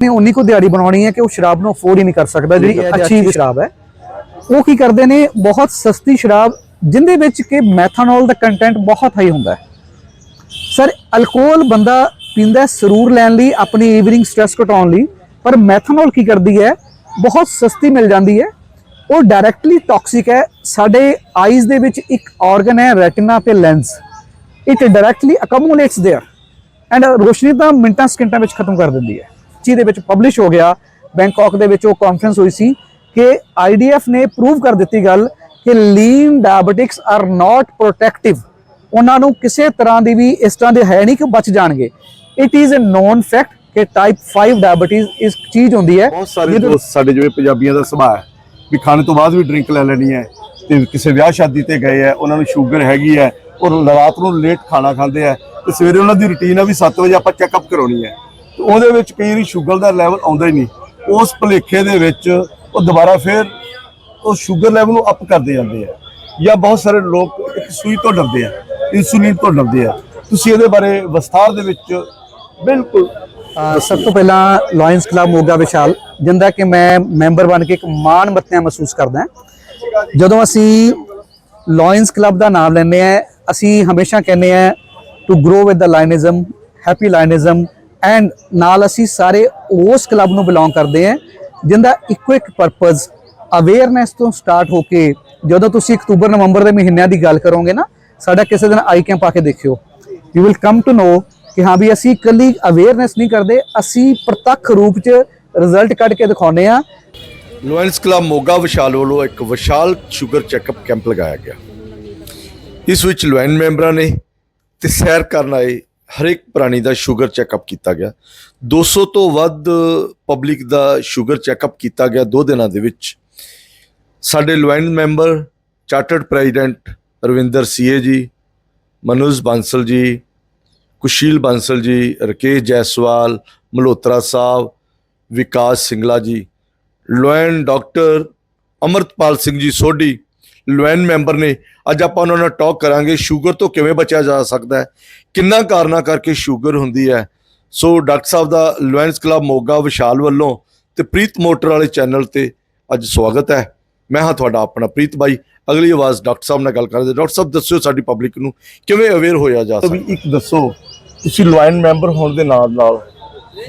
ਨੇ ਉਨੀ ਕੋ ਦਿਹਾੜੀ ਬਣਾਉਣੀ ਹੈ ਕਿ ਉਹ ਸ਼ਰਾਬ ਨੂੰ ਅਫੋਰਡ ਹੀ ਨਹੀਂ ਕਰ ਸਕਦਾ ਜਿਹੜੀ ਅੱਛੀ ਸ਼ਰਾਬ ਹੈ ਉਹ ਕੀ ਕਰਦੇ ਨੇ ਬਹੁਤ ਸਸਤੀ ਸ਼ਰਾਬ ਜਿੰਦੇ ਵਿੱਚ ਕਿ ਮੈਥਨੋਲ ਦਾ ਕੰਟੈਂਟ ਬਹੁਤ ਹਾਈ ਹੁੰਦਾ ਹੈ ਸਰ ਅਲਕੋਹਲ ਬੰਦਾ ਪੀਂਦਾ ਹੈ ਸਰੂਰ ਲੈਣ ਲਈ ਆਪਣੀ ਈਵਨਿੰਗ ਸਟ੍ਰੈਸ ਘਟਾਉਣ ਲਈ ਪਰ ਮੈਥਨੋਲ ਕੀ ਕਰਦੀ ਹੈ ਬਹੁਤ ਸਸਤੀ ਮਿਲ ਜਾਂਦੀ ਹੈ ਉਹ ਡਾਇਰੈਕਟਲੀ ਟਾਕਸਿਕ ਹੈ ਸਾਡੇ ਆਈਜ਼ ਦੇ ਵਿੱਚ ਇੱਕ ਆਰਗਨ ਹੈ ਰੈਟਿਨਾ ਤੇ lens it directly accumulates there and ਰੋਸ਼ਨੀ ਤਾਂ ਮਿੰਟਾਂ ਸਕਿੰਟਾਂ ਵਿੱਚ ਖਤਮ ਕਰ ਦਿੰਦੀ ਹੈ ਜਿਹਦੇ ਵਿੱਚ ਪਬਲਿਸ਼ ਹੋ ਗਿਆ। ਬੈਂਕਾਕ ਦੇ ਵਿੱਚ ਉਹ ਕਾਨਫਰੰਸ ਹੋਈ ਸੀ ਕਿ ਆਈਡੀਐਫ ਨੇ ਪ੍ਰੂਵ ਕਰ ਦਿੱਤੀ ਗੱਲ ਕਿ ਲੀਨ ਡਾਇਬੀਟਿਕਸ ਆਰ ਨਾਟ ਪ੍ਰੋਟੈਕਟਿਵ ਉਹਨਾਂ ਨੂੰ ਕਿਸੇ ਤਰ੍ਹਾਂ ਦੀ ਵੀ ਇਸ ਤਰ੍ਹਾਂ ਦੇ ਹੈ ਨਹੀਂ ਕਿ ਬਚ ਜਾਣਗੇ। It is a known fact ਕਿ ਟਾਈਪ 5 ਡਾਇਬੀਟੀਜ਼ ਇਸ ਚੀਜ਼ ਹੁੰਦੀ ਹੈ। ਬਹੁਤ ਸਾਰੇ ਦੋਸਤ ਸਾਡੇ ਜਿਵੇਂ ਪੰਜਾਬੀਆਂ ਦਾ ਸੁਭਾਅ ਹੈ ਵੀ ਖਾਣੇ ਤੋਂ ਬਾਅਦ ਵੀ ਡਰਿੰਕ ਲੈ ਲੈਣੀ ਹੈ ਤੇ ਕਿਸੇ ਵਿਆਹ ਸ਼ਾਦੀ ਤੇ ਗਏ ਹੈ ਉਹਨਾਂ ਨੂੰ ਸ਼ੂਗਰ ਹੈਗੀ ਹੈ ਔਰ ਰਾਤ ਨੂੰ ਲੇਟ ਖਾਣਾ ਖਾਂਦੇ ਆ ਤੇ ਸਵੇਰੇ ਉਹਨਾਂ ਦੀ ਰੁਟੀਨ ਆ ਵੀ 7 ਵਜੇ ਆਪਾਂ ਚੈੱਕਅਪ ਕਰਾਉਣੀ ਹੈ। ਉਹਦੇ ਵਿੱਚ ਕਈ ਵਾਰੀ ਸ਼ੂਗਰ ਦਾ ਲੈਵਲ ਆਉਂਦਾ ਹੀ ਨਹੀਂ। ਉਸ ਭੁਲੇਖੇ ਦੇ ਵਿੱਚ ਉਹ ਦੁਬਾਰਾ ਫਿਰ ਉਹ ਸ਼ੂਗਰ ਲੈਵਲ ਨੂੰ ਅਪ ਕਰਦੇ ਜਾਂਦੇ ਆ। ਜਾਂ ਬਹੁਤ ਸਾਰੇ ਲੋਕ ਇੱਕ ਸੂਈ ਤੋਂ ਡਰਦੇ ਆ ਇਨਸੂਲਿਨ ਤੋਂ ਡਰਦੇ ਆ। ਤੁਸੀਂ ਇਹਦੇ ਬਾਰੇ ਵਿਸਥਾਰ ਦੇ ਵਿੱਚ ਬਿਲਕੁਲ ਸਭ ਤੋਂ ਪਹਿਲਾਂ ਲਾਇਨਸ ਕਲੱਬ ਮੋਗਾ ਵਿਸ਼ਾਲ, ਜਿੰਦਾ ਕਿ ਮੈਂ ਮੈਂਬਰ ਬਣ ਕੇ ਇੱਕ ਮਾਣ ਮੱਤਿਆ ਮਹਿਸੂਸ ਕਰਦਾ ਜਦੋਂ ਅਸੀਂ ਲਾਇਨਸ ਕਲੱਬ ਦਾ ਨਾਮ ਲੈਂਦੇ ਆ ਅਸੀਂ ਹਮੇਸ਼ਾ ਕਹਿੰਦੇ ਆ to grow with the lionism happy lionism and ਨਾਲ ਅਸੀਂ ਸਾਰੇ ਉਸ ਕਲੱਬ ਨੂੰ ਬਿਲੋਂਗ ਕਰਦੇ ਆ ਜਿੰਦਾ ਇੱਕੋ ਇੱਕ ਪਰਪਸ ਅਵੇਅਰਨੈਸ ਤੋਂ ਸਟਾਰਟ ਹੋ ਕੇ ਜਦੋਂ ਤੁਸੀਂ ਅਕਤੂਬਰ, ਨਵੰਬਰ ਦੇ ਮਹੀਨਿਆਂ ਦੀ ਗੱਲ ਕਰੋਗੇ ਨਾ, ਸਾਡਾ ਕਿਸੇ ਦਿਨ ਆਈ ਕੈਂਪ ਆ ਕੇ ਦੇਖਿਓ। You will come to know ਕਿ ਹਾਂ ਵੀ ਅਸੀਂ ਇਕੱਲੀ ਅਵੇਅਰਨੈਸ ਨਹੀਂ ਕਰਦੇ, ਅਸੀਂ ਪ੍ਰਤੱਖ ਰੂਪ 'ਚ ਰਿਜ਼ਲਟ ਕੱਢ ਕੇ ਦਿਖਾਉਂਦੇ ਆ ਲੋਇਨਸ ਕਲੱਬ ਮੋਗਾ ਵਿਸ਼ਾਲ ਵੱਲੋਂ ਇੱਕ ਵਿਸ਼ਾਲ ਸ਼ੂਗਰ ਚੈੱਕਅਪ ਕੈਂਪ ਲਗਾਇਆ ਗਿਆ। ਇਸ ਵਿੱਚ ਲੋਇਨ ਮੈਂਬਰਾਂ ਨੇ ਤੇ ਸੈਰ ਕਰਨ ਆਏ ਹਰੇਕ ਪ੍ਰਾਣੀ ਦਾ ਸ਼ੂਗਰ ਚੈੱਕਅਪ ਕੀਤਾ ਗਿਆ। 200 ਤੋਂ ਵੱਧ ਪਬਲਿਕ ਦਾ ਸ਼ੂਗਰ ਚੈੱਕਅਪ ਕੀਤਾ ਗਿਆ ਦੋ ਦਿਨਾਂ ਦੇ ਵਿੱਚ। ਸਾਡੇ lion member, chartered president Ravinder CA ji, Manoj Bansal ਜੀ, ਕੁਸ਼ੀਲ ਬਾਂਸਲ ਜੀ, ਰਕੇਸ਼ ਜੈਸਵਾਲ, ਮਲਹੋਤਰਾ ਸਾਹਿਬ, ਵਿਕਾਸ ਸਿੰਗਲਾ ਜੀ lion doctor Amritpal Singh ji Sodhi lion member ਨੇ। ਅੱਜ ਆਪਾਂ ਉਹਨਾਂ ਨਾਲ ਟਾਕ ਕਰਾਂਗੇ। ਸ਼ੂਗਰ ਤੋਂ ਕਿਵੇਂ ਬਚਿਆ ਜਾ ਸਕਦਾ ਹੈ? ਕਿੰਨਾ ਕਾਰਨਾਂ ਕਰਕੇ ਸ਼ੂਗਰ ਹੁੰਦੀ ਹੈ? ਸੋ ਡਾਕਟਰ ਸਾਹਿਬ ਦਾ ਲੋਇਨਸ ਕਲੱਬ ਮੋਗਾ ਵਿਸ਼ਾਲ ਵੱਲੋਂ ਤੇ ਪ੍ਰੀਤ ਮੋਟਰ ਵਾਲੇ ਚੈਨਲ ਤੇ ਅੱਜ ਸਵਾਗਤ ਹੈ। ਮੈਂ ਹਾਂ ਤੁਹਾਡਾ ਆਪਣਾ ਪ੍ਰੀਤ ਬਾਈ। ਅਗਲੀ ਆਵਾਜ਼ ਡਾਕਟਰ ਸਾਹਿਬ ਨਾਲ ਗੱਲ ਕਰਦੇ ਡਾਕਟਰ ਸਾਹਿਬ, ਦੱਸਿਓ ਸਾਡੀ ਪਬਲਿਕ ਨੂੰ ਕਿਵੇਂ ਅਵੇਅਰ ਹੋਇਆ ਜਾ ਸਕਦਾ ਵੀ ਇੱਕ ਦੱਸੋ, ਤੁਸੀਂ ਲੋਇਨ ਮੈਂਬਰ ਹੋਣ ਦੇ ਨਾਲ ਨਾਲ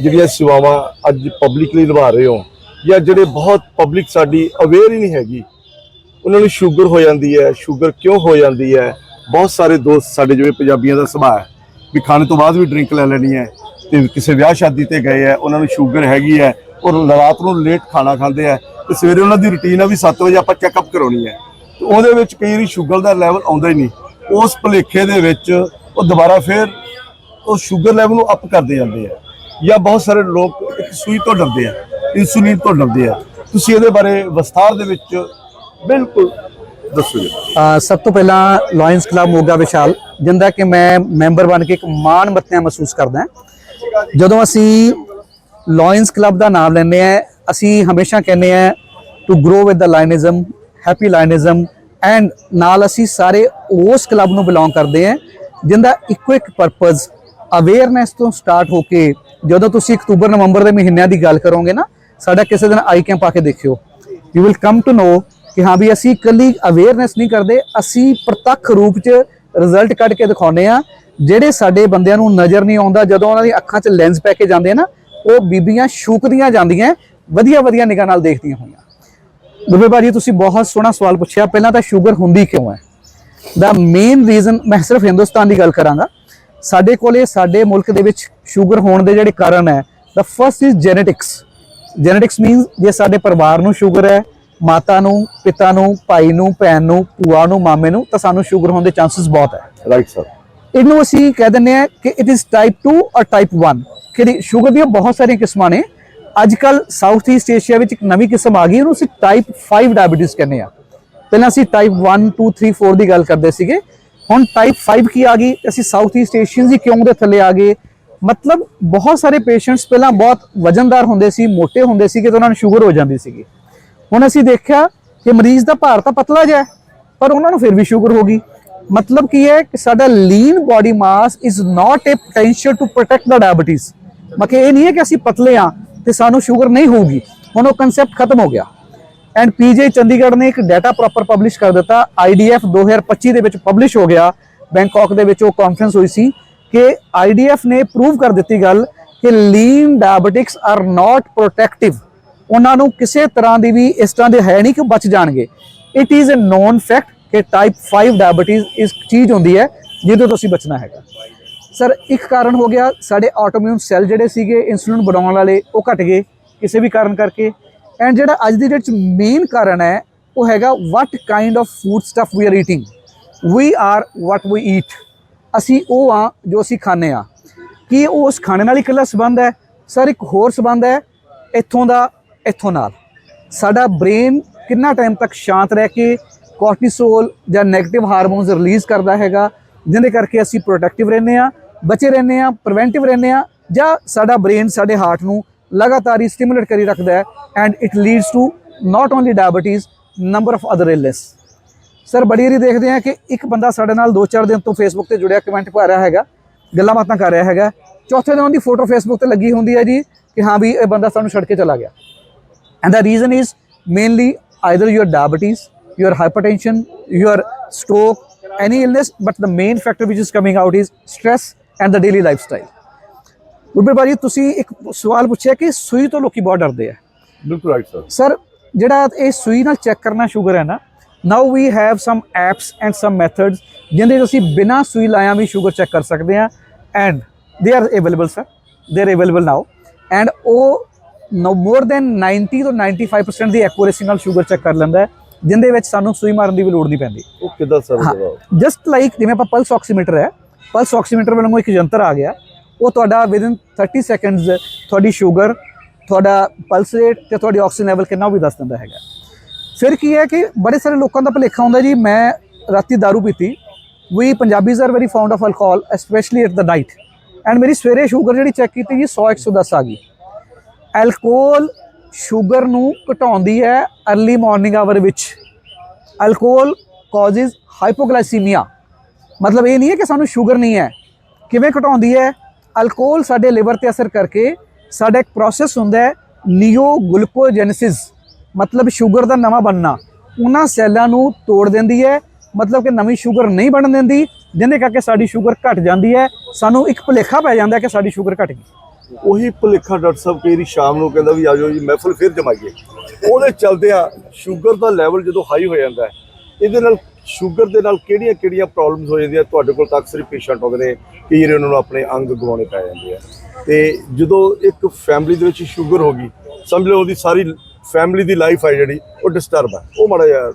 ਜਿਹੜੀਆਂ ਸੇਵਾਵਾਂ ਅੱਜ ਪਬਲਿਕ ਲਈ ਨਿਭਾ ਰਹੇ ਹੋ ਜਾਂ ਜਿਹੜੇ ਬਹੁਤ ਪਬਲਿਕ ਸਾਡੀ ਅਵੇਅਰ ਹੀ ਨਹੀਂ ਹੈਗੀ ਉਹਨਾਂ ਨੂੰ ਸ਼ੂਗਰ ਹੋ ਜਾਂਦੀ ਹੈ ਸ਼ੂਗਰ ਕਿਉਂ ਹੋ ਜਾਂਦੀ ਹੈ? ਬਹੁਤ ਸਾਰੇ ਦੋਸਤ ਸਾਡੇ ਜਿਵੇਂ ਪੰਜਾਬੀਆਂ ਦਾ ਸੁਭਾਅ ਹੈ ਵੀ ਖਾਣੇ ਤੋਂ ਬਾਅਦ ਵੀ ਡਰਿੰਕ ਲੈ ਲੈਣੀ ਹੈ ਤੇ ਕਿਸੇ ਵਿਆਹ ਸ਼ਾਦੀ ਤੇ ਗਏ ਹੈ, ਉਹਨਾਂ ਨੂੰ ਸ਼ੂਗਰ ਹੈਗੀ ਹੈ, ਉਹ ਰਾਤ ਨੂੰ ਲੇਟ ਖਾਣਾ ਖਾਂਦੇ ਆ ਤੇ ਸਵੇਰੇ ਉਹਨਾਂ ਦੀ ਰੁਟੀਨ ਆ ਵੀ 7 ਵਜੇ ਆਪਾਂ ਚੈੱਕਅਪ ਕਰਾਉਣੀ ਹੈ। ਤੇ ਉਹਦੇ ਵਿੱਚ ਕਈ ਵਾਰੀ ਸ਼ੂਗਰ ਦਾ ਲੈਵਲ ਆਉਂਦਾ ਹੀ ਨਹੀਂ। ਉਸ ਭੁਲੇਖੇ ਦੇ ਵਿੱਚ ਉਹ ਦੁਬਾਰਾ ਫਿਰ ਉਹ ਸ਼ੂਗਰ ਲੈਵਲ ਨੂੰ ਅਪ ਕਰਦੇ ਜਾਂਦੇ ਆ ਜਾਂ ਬਹੁਤ ਸਾਰੇ ਲੋਕ ਇੱਕ ਸੂਈ ਤੋਂ ਡਰਦੇ ਆ ਇਨਸੂਲਿਨ ਤੋਂ ਡਰਦੇ ਆ ਤੁਸੀਂ ਇਹਦੇ ਬਾਰੇ ਵਿਸਥਾਰ ਦੇ ਵਿੱਚ ਬਿਲਕੁਲ। ਦੱਸੋ ਜੀ। ਸਭ ਤੋਂ ਪਹਿਲਾਂ ਲਾਇਨਸ ਕਲੱਬ ਮੋਗਾ ਵਿਸ਼ਾਲ ਜਿੰਦਾ ਕਿ ਮੈਂ ਮੈਂਬਰ ਬਣ ਕੇ ਇੱਕ ਮਾਣ ਮੱਤਿਆ ਮਹਿਸੂਸ ਕਰਦਾ ਹਾਂ। ਜਦੋਂ ਅਸੀਂ ਲਾਇਨਸ ਕਲੱਬ ਦਾ ਨਾਮ ਲੈਂਦੇ ਆ ਅਸੀਂ ਹਮੇਸ਼ਾ ਕਹਿੰਦੇ ਆ to grow with the lionism happy lionism and ਨਾਲ ਅਸੀਂ ਸਾਰੇ ਉਸ ਕਲੱਬ ਨੂੰ ਬਿਲੋਂਗ ਕਰਦੇ ਆ ਜਿੰਦਾ ਇੱਕੋ ਇੱਕ ਪਰਪਸ ਅਵੇਅਰਨੈਸ ਤੋਂ ਸਟਾਰਟ ਹੋ ਕੇ ਜਦੋਂ ਤੁਸੀਂ ਅਕਤੂਬਰ ਨਵੰਬਰ ਦੇ ਮਹੀਨਿਆਂ ਦੀ ਗੱਲ ਕਰੋਗੇ ਨਾ ਸਾਡਾ ਕਿਸੇ ਦਿਨ ਆਈ ਕੈਂਪ ਆ ਕੇ ਦੇਖਿਓ। You will come to know ਕਿ ਹਾਂ ਵੀ ਅਸੀਂ ਇਕੱਲੀ ਅਵੇਅਰਨੈਸ ਨਹੀਂ ਕਰਦੇ, ਅਸੀਂ ਪ੍ਰਤੱਖ ਰੂਪ 'ਚ ਰਿਜ਼ਲਟ ਕੱਢ ਕੇ ਦਿਖਾਉਂਦੇ ਆ ਜਿਹੜੇ ਸਾਡੇ ਬੰਦਿਆਂ ਨੂੰ ਨਜ਼ਰ ਨਹੀਂ ਆਉਂਦਾ, ਜਦੋਂ ਉਹਨਾਂ ਦੀ ਅੱਖਾਂ 'ਚ ਲੈਂਸ ਪੈ ਕੇ ਜਾਂਦੇ ਆ ਨਾ, ਉਹ ਬੀਬੀਆਂ ਸ਼ੂਕਦੀਆਂ ਜਾਂਦੀਆਂ, ਵਧੀਆ ਵਧੀਆ ਨਿਗਾਹ ਨਾਲ ਦੇਖਦੀਆਂ ਹੋਈਆਂ। ਦੁਬੇ ਬਾਜੀ ਤੁਸੀਂ ਬਹੁਤ ਸੋਹਣਾ ਸਵਾਲ ਪੁੱਛਿਆ, ਪਹਿਲਾਂ ਤਾਂ ਸ਼ੂਗਰ ਹੁੰਦੀ ਕਿਉਂ ਹੈ? ਦਾ ਮੇਨ ਰੀਜ਼ਨ ਮੈਂ ਸਿਰਫ ਹਿੰਦੁਸਤਾਨ ਦੀ ਗੱਲ ਕਰਾਂਗਾ। ਸਾਡੇ ਕੋਲੇ, ਸਾਡੇ ਮੁਲਕ ਦੇ ਵਿੱਚ ਸ਼ੂਗਰ ਹੋਣ ਦੇ ਜਿਹੜੇ ਕਾਰਨ ਹੈ the first is genetics genetics means ਜੇ ਸਾਡੇ ਪਰਿਵਾਰ ਨੂੰ ਸ਼ੂਗਰ ਹੈ ਮਾਤਾ ਨੂੰ ਪਿਤਾ ਨੂੰ ਭਾਈ ਨੂੰ ਭੈਣ ਨੂੰ ਭੂਆ ਨੂੰ ਮਾਮੇ ਨੂੰ ਤਾਂ ਸਾਨੂੰ ਸ਼ੂਗਰ ਹੋਣ ਦੇ ਚਾਂਸਸ ਬਹੁਤ ਹੈ। ਰਾਈਟ ਸਰ ਇਹਨੂੰ ਅਸੀਂ ਕਹਿ ਦਿੰਦੇ ਆ ਕਿ ਇਟ ਇਜ਼ ਟਾਈਪ 2 ਔਰ ਟਾਈਪ 1 ਕਿ ਸ਼ੂਗਰ ਦੀਆਂ ਬਹੁਤ ਸਾਰੀਆਂ ਕਿਸਮਾਂ ਨੇ। ਅੱਜ ਕੱਲ ਸਾਊਥ ਈਸਟ ਏਸ਼ੀਆ ਵਿੱਚ ਇੱਕ ਨਵੀਂ ਕਿਸਮ ਆ ਗਈ ਉਹਨੂੰ ਅਸੀਂ ਟਾਈਪ 5 ਡਾਇਬੀਟੀਜ਼ ਕਹਿੰਦੇ ਆ ਪਹਿਲਾਂ ਅਸੀਂ ਟਾਈਪ 1 2 3 4 ਦੀ ਗੱਲ ਕਰਦੇ ਸੀਗੇ। ਹੁਣ ਟਾਈਪ 5 ਕੀ ਆ ਗਈ? ਅਸੀਂ ਸਾਊਥ ਈਸਟ ਏਸ਼ੀਅਨਸ ਹੀ ਕਿਉਂ ਦੇ ਥੱਲੇ ਆ ਗਏ? ਮਤਲਬ ਬਹੁਤ ਸਾਰੇ ਪੇਸ਼ੈਂਟਸ ਪਹਿਲਾਂ ਬਹੁਤ ਵਜਨਦਾਰ ਹੁੰਦੇ ਸੀ ਮੋٹے ਹੁੰਦੇ ਸੀ ਕਿ ਉਹਨਾਂ ਨੂੰ ਸ਼ੂਗਰ ਹੋ ਜਾਂਦੀ ਸੀਗੀ। ਹੁਣ ਅਸੀਂ ਦੇਖਿਆ ਕਿ ਮਰੀਜ਼ ਦਾ ਭਾਰ ਤਾਂ ਪਤਲਾ ਜਿਹਾ ਪਰ ਉਹਨਾਂ ਨੂੰ ਫਿਰ ਵੀ ਸ਼ੂਗਰ ਹੋ ਗਈ। ਮਤਲਬ ਕੀ ਹੈ ਕਿ ਸਾਡਾ lean body mass is not a potential to protect the diabetes ਮਤਲਬ ਇਹ ਨਹੀਂ ਹੈ ਕਿ ਅਸੀਂ ਪਤਲੇ ਆ ਤੇ ਸਾਨੂੰ ਸ਼ੂਗਰ ਨਹੀਂ ਹੋਊਗੀ। ਹੁਣ ਉਹ ਕਨਸੈਪਟ ਖਤਮ ਹੋ ਗਿਆ। ਐਂਡ ਪੀਜੀ ਚੰਡੀਗੜ੍ਹ ਨੇ ਇੱਕ ਡਾਟਾ ਪ੍ਰੋਪਰ ਪਬਲਿਸ਼ ਕਰ ਦਿੱਤਾ। ਆਈਡੀਐਫ 2025 ਦੇ ਵਿੱਚ ਪਬਲਿਸ਼ ਹੋ ਗਿਆ। ਬੈਂਕਾਕ ਦੇ ਵਿੱਚ ਉਹ ਕਾਨਫਰੰਸ ਹੋਈ ਸੀ ਕਿ ਆਈਡੀਐਫ ਨੇ ਪ੍ਰੂਵ ਕਰ ਦਿੱਤੀ ਗੱਲ ਕਿ ਲੀਨ ਡਾਇਬੀਟਿਕਸ ਆਰ ਨਾਟ ਪ੍ਰੋਟੈਕਟਿਵ ਉਹਨਾਂ ਨੂੰ ਕਿਸੇ ਤਰ੍ਹਾਂ ਦੀ ਵੀ ਇਸ ਤਰ੍ਹਾਂ ਦੇ ਹੈ ਨਹੀਂ ਕਿ ਬਚ ਜਾਣਗੇ। It is a known fact ਕਿ ਟਾਈਪ 5 ਡਾਇਬੀਟੀਜ਼ ਇਸ ਚੀਜ਼ ਹੁੰਦੀ ਹੈ ਜਿਹਦੇ ਤੋਂ ਅਸੀਂ ਬਚਣਾ ਹੈਗਾ। ਸਰ ਇੱਕ ਕਾਰਨ ਹੋ ਗਿਆ, ਸਾਡੇ ਆਟੋਮਿਊਨ ਸੈੱਲ ਜਿਹੜੇ ਸੀਗੇ ਇਨਸੂਲਿਨ ਬਣਾਉਣ ਵਾਲੇ, ਉਹ ਘਟ ਗਏ ਕਿਸੇ ਵੀ ਕਾਰਨ ਕਰਕੇ। ਐਂਡ ਜਿਹੜਾ ਅੱਜ ਦੀ ਡੇਟ ਚ ਮੇਨ ਕਾਰਨ ਹੈ, ਉਹ ਹੈਗਾ what kind of food stuff we are eating we are what we eat ਅਸੀਂ ਉਹ ਆ ਜੋ ਅਸੀਂ ਖਾਂਦੇ ਆ ਕੀ ਉਹ ਉਸ ਖਾਣੇ ਨਾਲ ਹੀ ਇਕੱਲਾ ਸੰਬੰਧ ਹੈ? ਸਰ ਇੱਕ ਹੋਰ ਸੰਬੰਧ ਹੈ, ਇੱਥੋਂ ਦਾ ਇੱਥੋਂ ਨਾਲ। ਸਾਡਾ ਬ੍ਰੇਨ ਕਿੰਨਾ ਟਾਈਮ ਤੱਕ ਸ਼ਾਂਤ ਰਹਿ ਕੇ ਕੋਰਟੀਸੋਲ ਜਾਂ 네ਗੇਟਿਵ ਹਾਰਮੋਨਸ ਰਿਲੀਜ਼ ਕਰਦਾ ਹੈਗਾ, ਜਿਹਦੇ ਕਰਕੇ ਅਸੀਂ ਪ੍ਰੋਟੈਕਟਿਵ ਰਹਿੰਦੇ ਆ ਬਚੇ ਰਹਿੰਦੇ ਆ ਪ੍ਰੀਵੈਂਟਿਵ ਰਹਿੰਦੇ ਆ ਜਾਂ ਸਾਡਾ ਬ੍ਰੇਨ ਸਾਡੇ ਹਾਰਟ ਨੂੰ ਲਗਾਤਾਰ ਹੀ ਸਟਿਮੂਲੇਟ ਕਰੀ ਰੱਖਦਾ ਹੈ and it leads to not only diabetes number of other illness sir ਬੜੀ ਵਾਰੀ ਦੇਖਦੇ ਆ ਕਿ ਇੱਕ ਬੰਦਾ ਸਾਡੇ ਨਾਲ 2-4 ਦਿਨ ਤੋਂ ਫੇਸਬੁੱਕ ਤੇ ਜੁੜਿਆ ਕਮੈਂਟ ਪਾ ਰਿਹਾ ਹੈਗਾ, ਗੱਲਾਂ ਬਾਤਾਂ ਕਰ ਰਿਹਾ ਹੈਗਾ। ਚੌਥੇ ਦਿਨ ਉਹਦੀ ਫੋਟੋ ਫੇਸਬੁੱਕ ਤੇ ਲੱਗੀ ਹੁੰਦੀ ਹੈ ਜੀ ਕਿ ਹਾਂ ਵੀ ਇਹ ਬੰਦਾ ਸਾਨੂੰ ਛੱਡ ਕੇ ਚਲਾ ਗਿਆ। And the reason is mainly either your diabetes your hypertension your stroke any illness but the main factor which is coming out is stress and the daily lifestyle Gurbir ਭਾਜੀ ਤੁਸੀਂ ਇੱਕ ਸਵਾਲ ਪੁੱਛਿਆ ਕਿ ਸੂਈ ਤੋਂ ਲੋਕੀ ਬਹੁਤ ਡਰਦੇ ਆ ਬਿਲਕੁਲ ਰਾਈਟ ਸਰ ਸਰ ਜਿਹੜਾ ਇਹ ਸੂਈ ਨਾਲ ਚੈੱਕ ਕਰਨਾ ਸ਼ੂਗਰ ਹੈ ਨਾ now we have some apps and some methods ਜਿੰਦੇ ਅਸੀਂ ਬਿਨਾ ਸੂਈ ਲਾਇਆ ਵੀ ਸ਼ੂਗਰ ਚੈੱਕ ਕਰ ਸਕਦੇ ਹਾਂ and they are available sir they are available now and ਉਹ ਮੋਰ ਦੈਨ 90 ਤੋਂ 95% ਦੀ ਐਕੂਰੇਸੀ ਨਾਲ ਸ਼ੂਗਰ ਚੈੱਕ ਕਰ ਲੈਂਦਾ ਹੈ ਜਿੰਦੇ ਵਿੱਚ ਸਾਨੂੰ ਸੂਈ ਮਾਰਨ ਦੀ ਵੀ ਲੋੜ ਨਹੀਂ ਪੈਂਦੀ। ਉਹ ਕਿੱਦਾਂ ਸਰ ਜਸਟ ਲਾਈਕ ਜਿਵੇਂ ਆਪਾਂ ਪਲਸ ਆਕਸੀਮੀਟਰ ਹੈ ਪਲਸ ਆਕਸੀਮੀਟਰ ਵੱਲੋਂ ਇੱਕ ਯੰਤਰ ਆ ਗਿਆ ਉਹ ਤੁਹਾਡਾ ਵਿਦਿਨ 30 ਸੈਕਿੰਡਸ ਤੁਹਾਡੀ ਸ਼ੂਗਰ ਤੁਹਾਡਾ ਪਲਸ ਰੇਟ ਤੇ ਤੁਹਾਡੀ ਆਕਸੀਜਨ ਲੈਵਲ ਕਿੰਨਾ ਉਹ ਵੀ ਦੱਸ ਦਿੰਦਾ ਹੈਗਾ। ਫਿਰ ਕੀ ਹੈ ਕਿ ਬੜੇ ਸਾਰੇ ਲੋਕਾਂ ਦਾ ਭੁਲੇਖਾ ਹੁੰਦਾ ਜੀ ਮੈਂ ਰਾਤੀ दारू ਪੀਤੀ ਵੀ Punjabis are very fond of alcohol specially at the night and ਮੇਰੀ ਸਵੇਰੇ ਸ਼ੂਗਰ ਜਿਹੜੀ ਚੈੱਕ ਕੀਤੀ ਜੀ 100 110 ਆ ਗਈ। ਅਲਕੋਹਲ ਸ਼ੂਗਰ ਨੂੰ ਘਟਾਉਂਦੀ ਹੈ अर्ਲੀ ਮਾਰਨਿੰਗ ਆਵਰ ਵਿੱਚ। ਅਲਕੋਹਲ ਕਾਜ਼es ਹਾਈਪੋਗਲਾਈਸੀਮੀਆ ਮਤਲਬ ਇਹ ਨਹੀਂ ਹੈ ਕਿ ਸਾਨੂੰ ਸ਼ੂਗਰ ਨਹੀਂ ਹੈ। ਕਿਵੇਂ ਘਟਾਉਂਦੀ ਹੈ? ਅਲਕੋਹਲ ਸਾਡੇ ਲਿਵਰ ਤੇ ਅਸਰ ਕਰਕੇ ਸਾਡਾ ਇੱਕ ਪ੍ਰੋਸੈਸ ਹੁੰਦਾ ਹੈ ਨੀਓ ਗਲੂਕੋਜੈਨੇਸਿਸ ਮਤਲਬ ਸ਼ੂਗਰ ਦਾ ਨਵਾਂ ਬਣਨਾ। ਉਹਨਾਂ ਸੈੱਲਾਂ ਨੂੰ ਤੋੜ ਦਿੰਦੀ ਹੈ। ਮਤਲਬ ਕਿ ਨਵੀਂ ਸ਼ੂਗਰ ਨਹੀਂ ਬਣਨ ਦਿੰਦੀ। ਜਿਹਦੇ ਕਰਕੇ ਸਾਡੀ ਸ਼ੂਗਰ ਘਟ ਜਾਂਦੀ ਹੈ। ਸਾਨੂੰ ਇੱਕ ਭੁਲੇਖਾ ਪੈ ਜਾਂਦਾ ਕਿ ਸਾਡੀ ਸ਼ੂਗਰ ਘਟ ਗਈ। ਉਹੀ ਭੁਲੇਖਾ ਡਾਕਟਰ ਸਾਹਿਬ ਕਈ ਵਾਰੀ ਸ਼ਾਮ ਨੂੰ ਕਹਿੰਦਾ ਵੀ ਆਜੋ ਜੀ ਮਹਿਫਲ ਫਿਰ ਜਮਾਈਏ। ਉਹਦੇ ਚਲਦਿਆਂ ਸ਼ੂਗਰ ਦਾ ਲੈਵਲ ਜਦੋਂ ਹਾਈ ਹੋ ਜਾਂਦਾ ਹੈ, ਇਹਦੇ ਨਾਲ ਸ਼ੂਗਰ ਦੇ ਨਾਲ ਕਿਹੜੀਆਂ ਕਿਹੜੀਆਂ ਪ੍ਰੋਬਲਮਸ ਹੋ ਜਾਂਦੀਆਂ? ਤੁਹਾਡੇ ਕੋਲ ਤਾਂ ਅਕਸਰ ਹੀ ਪੇਸ਼ੈਂਟ ਆਉਂਦੇ ਨੇ, ਕਈ ਜਿਹੜੇ ਉਹਨਾਂ ਨੂੰ ਆਪਣੇ ਅੰਗ ਗਵਾਉਣੇ ਪੈ ਜਾਂਦੇ ਆ। ਤੇ ਜਦੋਂ ਇੱਕ ਫੈਮਿਲੀ ਦੇ ਵਿੱਚ ਸ਼ੂਗਰ ਹੋ ਗਈ, ਸਮਝ ਲਓ ਉਹਦੀ ਸਾਰੀ ਫੈਮਿਲੀ ਦੀ ਲਾਈਫ ਹੈ ਜਿਹੜੀ, ਉਹ ਡਿਸਟਰਬ ਹੈ ਉਹ ਮਾੜਾ ਜਿਹਾ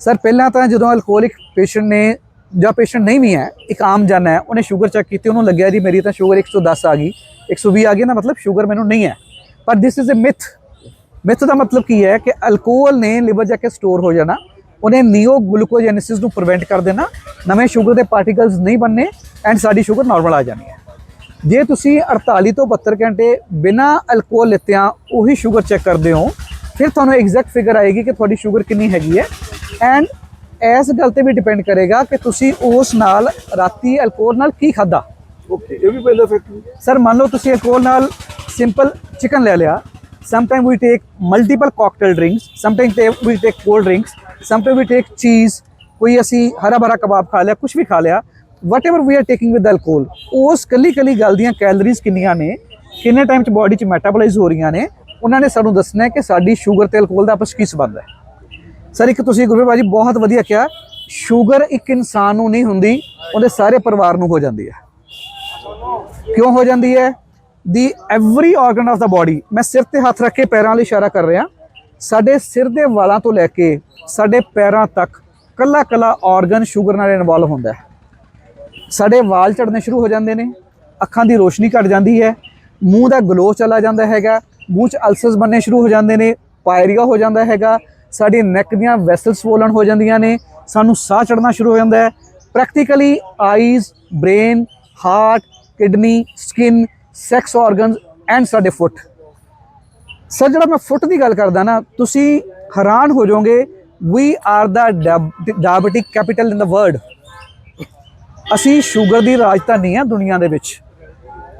ਸਰ ਪਹਿਲਾਂ ਤਾਂ ਜਦੋਂ ਅਲਕੋਹਲਿਕ ਪੇਸ਼ੈਂਟ ਨੇ ਜਾਂ ਪੇਸ਼ੈਂਟ ਨਹੀਂ ਵੀ ਹੈ, ਇੱਕ ਆਮ ਜਨ ਹੈ, ਉਹਨੇ ਸ਼ੂਗਰ ਚੈੱਕ ਕੀਤੀ, ਉਹਨੂੰ ਲੱਗਿਆ ਜੀ ਮੇਰੀ ਤਾਂ ਸ਼ੂਗਰ 110 ਆ ਗਈ 120 ਆ ਗਈ ਨਾ ਮਤਲਬ ਸ਼ੂਗਰ ਮੈਨੂੰ ਨਹੀਂ ਹੈ। ਪਰ this is a myth myth ਦਾ ਮਤਲਬ ਕੀ ਹੈ ਕਿ ਅਲਕੋਹਲ ਨੇ ਲਿਵਰ ਜਾ ਕੇ ਸਟੋਰ ਹੋ ਜਾਣਾ, ਉਹਨੇ ਨੀਓ ਗਲੂਕੋਜੈਨੇਸਿਸ ਨੂੰ ਪ੍ਰੀਵੈਂਟ ਕਰ ਦੇਣਾ, ਨਵੇਂ ਸ਼ੂਗਰ ਦੇ ਪਾਰਟੀਕਲਸ ਨਹੀਂ ਬਣਨੇ ਐਂਡ ਸਾਡੀ ਸ਼ੂਗਰ ਨਾਰਮਲ ਆ ਜਾਣੀ ਹੈ। ਜੇ ਤੁਸੀਂ 48 ਤੋਂ 72 ਘੰਟੇ ਬਿਨਾ ਅਲਕੋਹਲ ਲਿੱਤਿਆਂ ਉਹੀ ਸ਼ੂਗਰ ਚੈੱਕ ਕਰਦੇ ਹੋ, ਫਿਰ ਤੁਹਾਨੂੰ ਐਗਜ਼ੈਕਟ ਫਿਗਰ ਆਏਗੀ ਕਿ ਤੁਹਾਡੀ ਸ਼ੂਗਰ ਕਿੰਨੀ ਹੈਗੀ ਹੈ ਐਂਡ ਇਸ ਗੱਲ ਤੇ ਵੀ ਡਿਪੈਂਡ ਕਰੇਗਾ ਕਿ ਤੁਸੀਂ ਉਸ ਨਾਲ ਰਾਤੀ ਅਲਕੋਹਲ ਨਾਲ ਕੀ ਖਾਦਾ ਓਕੇ ਇਹ ਵੀ ਪੈਂਦਾ ਫੈਕਟਰੀ ਸਰ ਮੰਨ ਲਓ ਤੁਸੀਂ ਅਲਕੋਹਲ ਨਾਲ ਸਿੰਪਲ ਚਿਕਨ ਲੈ ਲਿਆ। Sometime we take multiple cocktail drinks sometime we take cold drinks sometime we take ਚੀਜ਼ ਕੋਈ ਅਸੀਂ ਹਰਾ ਭਰਾ ਕਬਾਬ ਖਾ ਲਿਆ ਕੁਝ ਵੀ ਖਾ ਲਿਆ। Whatever we are taking with alcohol ਉਸ ਕੱਲੀ ਕੱਲੀ ਗੱਲ ਦੀਆਂ ਕੈਲਰੀਜ਼ ਕਿੰਨੀਆਂ ਨੇ ਕਿੰਨੇ ਟਾਈਮ ਚ ਬਾਡੀ ਚ ਮੈਟਾਬੋਲਾਈਜ਼ ਹੋ ਰਹੀਆਂ ਨੇ ਉਹਨਾਂ ਨੇ ਸਾਨੂੰ ਦੱਸਣਾ ਹੈ ਕਿ ਸਾਡੀ ਸ਼ੂਗਰ ਤੇ ਅਲਕੋਹਲ ਦਾ ਆਪਸ ਕੀ ਸੰਬੰਧ ਹੈ। ਸਰ, ਇੱਕ ਤੁਸੀਂ ਗੁਰਬੀਰ ਬਾਜੀ ਬਹੁਤ ਵਧੀਆ ਕਿਹਾ, ਸ਼ੂਗਰ ਇੱਕ ਇਨਸਾਨ ਨੂੰ ਨਹੀਂ ਹੁੰਦੀ, ਉਹਦੇ ਸਾਰੇ ਪਰਿਵਾਰ ਨੂੰ ਹੋ ਜਾਂਦੀ ਹੈ। ਕਿਉਂ ਹੋ ਜਾਂਦੀ ਹੈ? The every organ of the body ਮੈਂ ਸਿਰ ਤੇ ਹੱਥ ਰੱਖ ਕੇ ਪੈਰਾਂ ਲਈ ਇਸ਼ਾਰਾ ਕਰ ਰਿਹਾ, ਸਾਡੇ ਸਿਰ ਦੇ ਵਾਲਾਂ ਤੋਂ ਲੈ ਕੇ ਸਾਡੇ ਪੈਰਾਂ ਤੱਕ ਕੱਲਾ ਕੱਲਾ ਆਰਗਨ ਸ਼ੂਗਰ ਨਾਲ ਇਨਵੋਲਵ ਹੁੰਦਾ ਹੈ। ਸਾਡੇ ਵਾਲ ਝੜਨੇ ਸ਼ੁਰੂ ਹੋ ਜਾਂਦੇ ਨੇ, ਅੱਖਾਂ ਦੀ ਰੋਸ਼ਨੀ ਘਟ ਜਾਂਦੀ ਹੈ, ਮੂੰਹ ਦਾ ਗਲੋ ਚਲਾ ਜਾਂਦਾ ਹੈਗਾ, ਮੂੰਹ 'ਚ ਅਲਸਰਸ ਬਣਨੇ ਸ਼ੁਰੂ ਹੋ ਜਾਂਦੇ ਨੇ, ਪਾਇਰੀਆ ਹੋ ਜਾਂਦਾ ਹੈਗਾ ਸਾਡੀ ਨੈਕ ਦੀਆਂ ਵੈਸਲਸ ਸਵੋਲਨ ਹੋ ਜਾਂਦੀਆਂ ਨੇ ਸਾਨੂੰ ਸਾਹ ਚੜਨਾ ਸ਼ੁਰੂ ਹੋ ਜਾਂਦਾ ਹੈ। Practically eyes brain heart kidney skin sex organs and ਸਾਡੇ ਫੁੱਟ ਸਰ ਜਿਹੜਾ ਮੈਂ ਫੁੱਟ ਦੀ ਗੱਲ ਕਰਦਾ ਨਾ ਤੁਸੀਂ ਹੈਰਾਨ ਹੋ ਜਾਓਗੇ we are the diabetic capital in the world ਅਸੀਂ ਸ਼ੂਗਰ ਦੀ ਰਾਜਧਾਨੀ ਆ ਦੁਨੀਆ ਦੇ ਵਿੱਚ।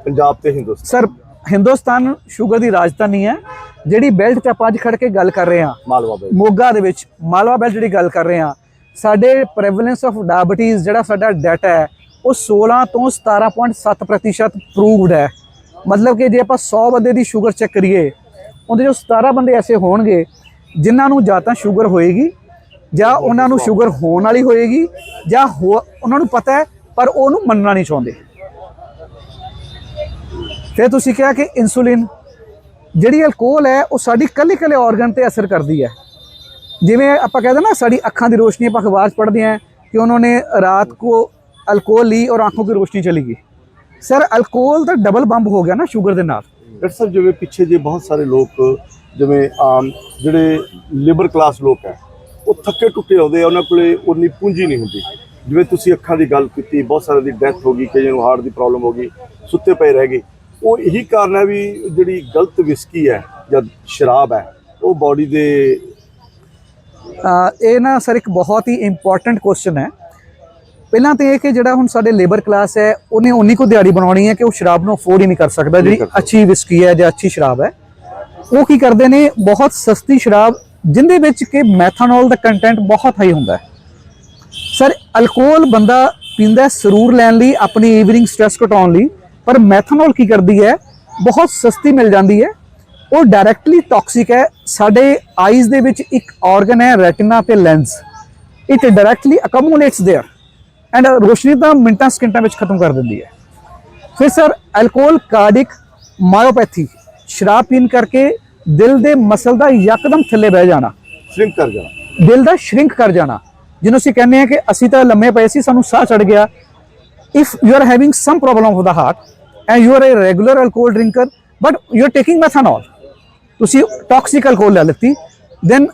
ਪੰਜਾਬ ਤੇ ਹਿੰਦੁਸਤਾਨ। ਸਰ ਹਿੰਦੁਸਤਾਨ ਸ਼ੂਗਰ ਦੀ ਰਾਜਧਾਨੀ ਹੈ। ਜਿਹੜੀ ਬੈਲਟ ਤੇ ਆਪਾਂ ਅੱਜ ਖੜ ਕੇ ਗੱਲ ਕਰ ਰਹੇ ਹਾਂ ਮਾਲਵਾ ਬਾਈ ਮੋਗਾ ਦੇ ਵਿੱਚ ਮਾਲਵਾ ਬੈਲਟ ਜਿਹੜੀ ਗੱਲ ਕਰ ਰਹੇ ਹਾਂ ਸਾਡੇ ਪ੍ਰੈਵਲੈਂਸ ਆਫ ਡਾਇਬੀਟੀਜ਼ ਜਿਹੜਾ ਸਾਡਾ ਡਾਟਾ ਹੈ ਉਹ 16 ਤੋਂ 17.7% ਪ੍ਰੂਵਡ ਹੈ। ਮਤਲਬ ਕਿ ਜੇ ਆਪਾਂ 100 ਬੰਦੇ ਦੀ ਸ਼ੂਗਰ ਚੈੱਕ ਕਰੀਏ ਉਹਦੇ ਚੋਂ 17 ਬੰਦੇ ਐਸੇ ਹੋਣਗੇ ਜਿਨ੍ਹਾਂ ਨੂੰ ਜਾਂ ਤਾਂ ਸ਼ੂਗਰ ਹੋਏਗੀ ਜਾਂ ਉਹਨਾਂ ਨੂੰ ਸ਼ੂਗਰ ਹੋਣ ਵਾਲੀ ਹੋਏਗੀ ਜਾਂ ਉਹਨਾਂ ਨੂੰ ਪਤਾ ਹੈ ਪਰ ਉਹ ਉਹਨੂੰ ਮੰਨਣਾ ਨਹੀਂ ਚਾਹੁੰਦੇ। ਫਿਰ ਤੁਸੀਂ ਕਿਹਾ ਕਿ ਇਨਸੂਲਿਨ ਜਿਹੜੀ ਅਲਕੋਹਲ ਹੈ, ਉਹ ਸਾਡੀ ਕੱਲੇ ਕੱਲੇ ਆਰਗਨ ਤੇ ਅਸਰ ਕਰਦੀ ਹੈ। ਜਿਵੇਂ ਆਪਾਂ ਕਹਿੰਦੇ ਨਾ, ਸਾਡੀ ਅੱਖਾਂ ਦੀ ਰੋਸ਼ਨੀ ਆਪਾਂ ਅਖਬਾਰ ਪੜ੍ਹਦੇ ਆ ਕਿ ਉਹਨਾਂ ਨੇ ਰਾਤ ਕੋ ਅਲਕੋਹਲ ਲਈ ਔਰ ਅੱਖਾਂ ਦੀ ਰੋਸ਼ਨੀ ਚਲੀ ਗਈ। ਸਰ ਅਲਕੋਹਲ ਤਾਂ ਡਬਲ ਬੰਬ ਹੋ ਗਿਆ ਨਾ 슈ਗਰ ਦੇ ਨਾਲ। ਡਾਕਟਰ ਸਾਹਿਬ ਜਿਵੇਂ ਪਿੱਛੇ ਜੇ ਬਹੁਤ ਸਾਰੇ ਲੋਕ, ਜਿਵੇਂ, ਆਮ ਜਿਹੜੇ ਲਿਬਰ ਕਲਾਸ ਲੋਕ ਹੈ, ਉਹ ਥੱਕੇ ਟੁੱਟੇ ਹੁੰਦੇ ਆ, ਉਹਨਾਂ ਕੋਲੇ ਉਨੀ ਪੂੰਜੀ ਨਹੀਂ ਹੁੰਦੀ। ਜਿਵੇਂ ਤੁਸੀਂ ਅੱਖਾਂ ਦੀ ਗੱਲ ਕੀਤੀ, ਬਹੁਤ ਸਾਰੇ ਦੀ ਡੈਥ ਹੋ ਗਈ, ਕਈਆਂ ਨੂੰ ਹਾਰਟ ਦੀ ਪ੍ਰੋਬਲਮ ਹੋ ਗਈ, ਸੁੱਤੇ ਪਏ ਰਹਿ ਗਏ। ਉਹ ਇਹੀ ਕਾਰਨ ਹੈ ਵੀ ਜਿਹੜੀ ਗਲਤ ਵਿਸਕੀ ਹੈ ਜਾਂ ਸ਼ਰਾਬ ਹੈ ਉਹ ਬਾਡੀ ਦੇ ਇਹ ਨਾ ਸਰ ਇੱਕ ਬਹੁਤ ਹੀ ਇੰਪੋਰਟੈਂਟ ਕੁਐਸਚਨ ਹੈ। ਪਹਿਲਾਂ ਤੇ ਇਹ ਕਿ ਜਿਹੜਾ ਹੁਣ ਸਾਡੇ ਲੇਬਰ ਕਲਾਸ ਹੈ ਉਹਨੇ ਉਨੀ ਕੁ ਦਿਹਾੜੀ ਬਣਾਉਣੀ ਹੈ ਕਿ ਉਹ ਸ਼ਰਾਬ ਨੂੰ ਅਫੋਰਡ ਹੀ ਨਹੀਂ ਕਰ ਸਕਦਾ ਜਿਹੜੀ। ਅੱਛੀ ਵਿਸਕੀ ਹੈ ਜਾਂ ਅੱਛੀ ਸ਼ਰਾਬ ਹੈ। ਉਹ ਕੀ ਕਰਦੇ ਨੇ ਬਹੁਤ ਸਸਤੀ ਸ਼ਰਾਬ ਜਿੰਦੇ ਵਿੱਚ ਕਿ ਮੈਥਨੋਲ ਦਾ ਕੰਟੈਂਟ ਬਹੁਤ ਹਾਈ ਹੁੰਦਾ ਹੈ। ਸਰ ਅਲਕੋਹਲ ਬੰਦਾ ਪੀਂਦਾ ਸਰੂਰ ਲੈਣ ਲਈ ਆਪਣੀ ਈਵਨਿੰਗ ਸਟ੍ਰੈਸ ਘਟਾਉਣ ਲਈ। ਪਰ ਮੈਥਨੋਲ ਕੀ ਕਰਦੀ ਹੈ ਬਹੁਤ ਸਸਤੀ ਮਿਲ ਜਾਂਦੀ ਹੈ ਉਹ ਡਾਇਰੈਕਟਲੀ ਟਾਕਸਿਕ ਹੈ ਸਾਡੇ ਆਈਜ਼ ਦੇ ਵਿੱਚ ਇੱਕ ਆਰਗਨ ਹੈ ਰੈਟਿਨਾ ਤੇ lens it directly accumulates there and ਰੋਸ਼ਨੀ ਤਾਂ ਮਿੰਟਾਂ ਸਕਿੰਟਾਂ ਵਿੱਚ ਖਤਮ ਕਰ ਦਿੰਦੀ ਹੈ ਫਿਰ ਸਰ ਅਲਕੋਹਲ ਕਾਰਡਿਕ ਮਾਇਓਪੈਥੀ ਸ਼ਰਾਬ ਪੀਣ ਕਰਕੇ ਦਿਲ ਦੇ ਮਸਲ ਦਾ ਯਕਦਮ ਥੱਲੇ ਬਹਿ ਜਾਣਾ ਸ਼ਰਿੰਕ ਕਰ ਜਾਣਾ ਦਿਲ ਦਾ ਸ਼ਰਿੰਕ ਕਰ ਜਾਣਾ ਜਿਹਨੂੰ ਅਸੀਂ ਕਹਿੰਦੇ ਹਾਂ ਕਿ ਅਸੀਂ ਤਾਂ ਲੰਮੇ ਪਏ ਸੀ ਸਾਨੂੰ ਸਾਹ ਚੜ ਗਿਆ if you are having some problem of the heart and you are a regular alcohol drinker, but you are taking methanol to see toxic alcohol allergy, then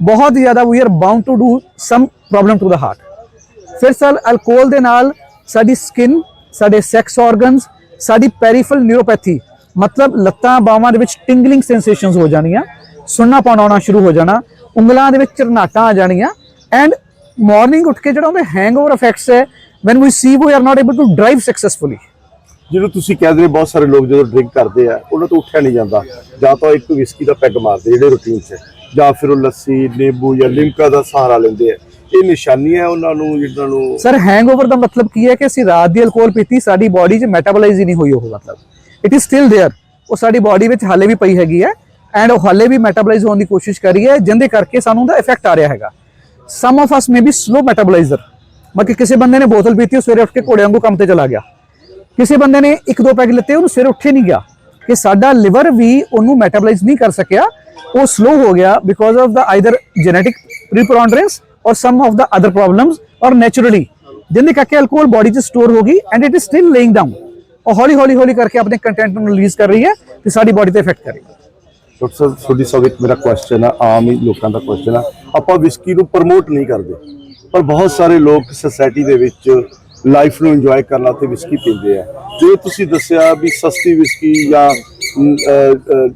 ਬਹੁਤ ਜ਼ਿਆਦਾ we are bound to do some problem to the heart ਫਿਰ ਸਾਲ alcohol ਦੇ ਨਾਲ ਸਾਡੀ skin ਸਾਡੇ sex organs ਸਾਡੀ ਪੈਰੀਫਲ neuropathy ਮਤਲਬ ਲੱਤਾਂ ਬਾਹਾਂ ਦੇ ਵਿੱਚ ਟਿੰਗਲਿੰਗ ਸੈਂਸੇਸ਼ਨਸ ਹੋ ਜਾਣੀਆਂ ਸੁਣਨਾ ਪਾਉਣਾ ਸ਼ੁਰੂ ਹੋ ਜਾਣਾ ਉਂਗਲਾਂ ਦੇ ਵਿੱਚ ਚਰਨਾਟਾਂ ਆ ਜਾਣੀਆਂ ਐਂਡ ਮਾਰਨਿੰਗ ਉੱਠ ਕੇ ਜਿਹੜਾ ਉਹਦੇ ਹੈਂਗਓਵਰ ਇਫੈਕਟਸ ਹੈ when we see we are not able to drive successfully ਜਿਹਨੂੰ ਤੁਸੀਂ ਕਹਿੰਦੇ ਨੇ ਬਹੁਤ ਸਾਰੇ ਲੋਕ ਜਦੋਂ ਡਰਿੰਕ ਕਰਦੇ ਆ ਉਹਨਾਂ ਤੋਂ ਉੱਠਿਆ ਨਹੀਂ ਜਾਂਦਾ ਜਾਂ ਤਾਂ ਇੱਕ ਵਿਸਕੀ ਦਾ ਪੈਗ ਮਾਰਦੇ ਜਿਹੜੇ ਰੂਟੀਨ 'ਚ ਜਾਂ ਫਿਰ ਉਹ ਲੱਸੀ ਨਿੰਬੂ ਜਾਂ ਲਿਮਕਾ ਦਾ ਸਹਾਰਾ ਲੈਂਦੇ ਆ ਇਹ ਨਿਸ਼ਾਨੀਆਂ ਉਹਨਾਂ ਨੂੰ ਜਿਹਨਾਂ ਨੂੰ ਸਰ ਹੈਂਗਓਵਰ ਦਾ ਮਤਲਬ ਕੀ ਹੈ ਕਿ ਅਸੀਂ ਰਾਤ ਦੀ ਅਲਕੋਹਲ ਪੀਤੀ ਸਾਡੀ ਬਾਡੀ 'ਚ ਮੈਟਾਬੋਲਾਈਜ਼ ਹੀ ਨਹੀਂ ਹੋਈ ਉਹ ਮਤਲਬ ਇਟ ਇਜ਼ ਸਟਿਲ देयर ਉਹ ਸਾਡੀ ਬਾਡੀ ਵਿੱਚ ਹਾਲੇ ਵੀ ਪਈ ਹੈਗੀ ਹੈ ਐਂਡ ਉਹ ਹਾਲੇ ਵੀ ਮੈਟਾਬੋਲਾਈਜ਼ ਹੋਣ ਦੀ ਕੋਸ਼ਿਸ਼ ਕਰੀ ਹੈ ਜਿੰਦੇ ਕਰਕੇ ਸਾਨੂੰ ਦਾ ਇਫੈਕਟ ਆ ਰਿਹਾ ਹੈਗਾ some of us may be slow metaboliser ਮਤਲਬ ਕਿਸੇ ਬੰਦੇ ਨੇ ਬੋਤਲ ਪੀਤੀ ਉਹ ਸਵੇਰੇ ਉੱਠ ਕੇ ਘੋੜੇ ਵਾਂਗੂ ਕੰਮ ਤੇ ਚਲਾ ਗਿਆ ਕਿਸੇ ਬੰਦੇ ਨੇ ਇੱਕ ਦੋ ਪੈਗ ਲਿੱਤੇ, ਉਹਨੂੰ ਸਵੇਰੇ ਉੱਠੇ ਨਹੀਂ ਗਿਆ। ਕਿ ਸਾਡਾ ਲਿਵਰ ਵੀ ਉਹਨੂੰ ਮੈਟਾਬੋਲਾਈਜ਼ ਨਹੀਂ ਕਰ ਸਕਿਆ। ਉਹ ਸਲੋ ਹੋ ਗਿਆ because of the either genetic preponderance or some of the other problems or naturally ਜਿੰਦੇ ਕਰਕੇ ਅਲਕੋਹਲ ਬਾਡੀ 'ਚ ਸਟੋਰ ਹੋ ਗਈ and it is still laying down ਉਹ ਹੌਲੀ ਹੌਲੀ ਹੌਲੀ ਕਰਕੇ ਆਪਣੇ ਕੰਟੈਂਟ ਨੂੰ ਰਿਲੀਜ਼ ਕਰ ਰਹੀ ਹੈ ਤੇ ਸਾਡੀ ਬਾਡੀ ਤੇ ਇਫੈਕਟ ਕਰੇਗੀ ਡਾਕਟਰ ਸਾਹਿਬ, ਤੁਹਾਡੀ ਸਭ ਮੇਰਾ ਕੁਐਸਚਨ ਹੈ ਆਮ ਹੀ ਲੋਕਾਂ ਦਾ ਕੁਐਸਚਨ ਹੈ ਆਪਾਂ ਵਿਸਕੀ ਨੂੰ ਪ੍ਰਮੋਟ ਨਹੀਂ ਕਰਦੇ, ਪਰ ਬਹੁਤ ਸਾਰੇ ਲੋਕ ਸੋਸਾਇਟੀ ਦੇ ਵਿੱਚ ਲਾਈਫ ਨੂੰ ਇੰਜੋਏ ਕਰਨ ਵਾਸਤੇ ਵਿਸਕੀ ਪੀਂਦੇ ਆ ਜੇ ਤੁਸੀਂ ਦੱਸਿਆ ਵੀ ਸਸਤੀ ਵਿਸਕੀ ਜਾਂ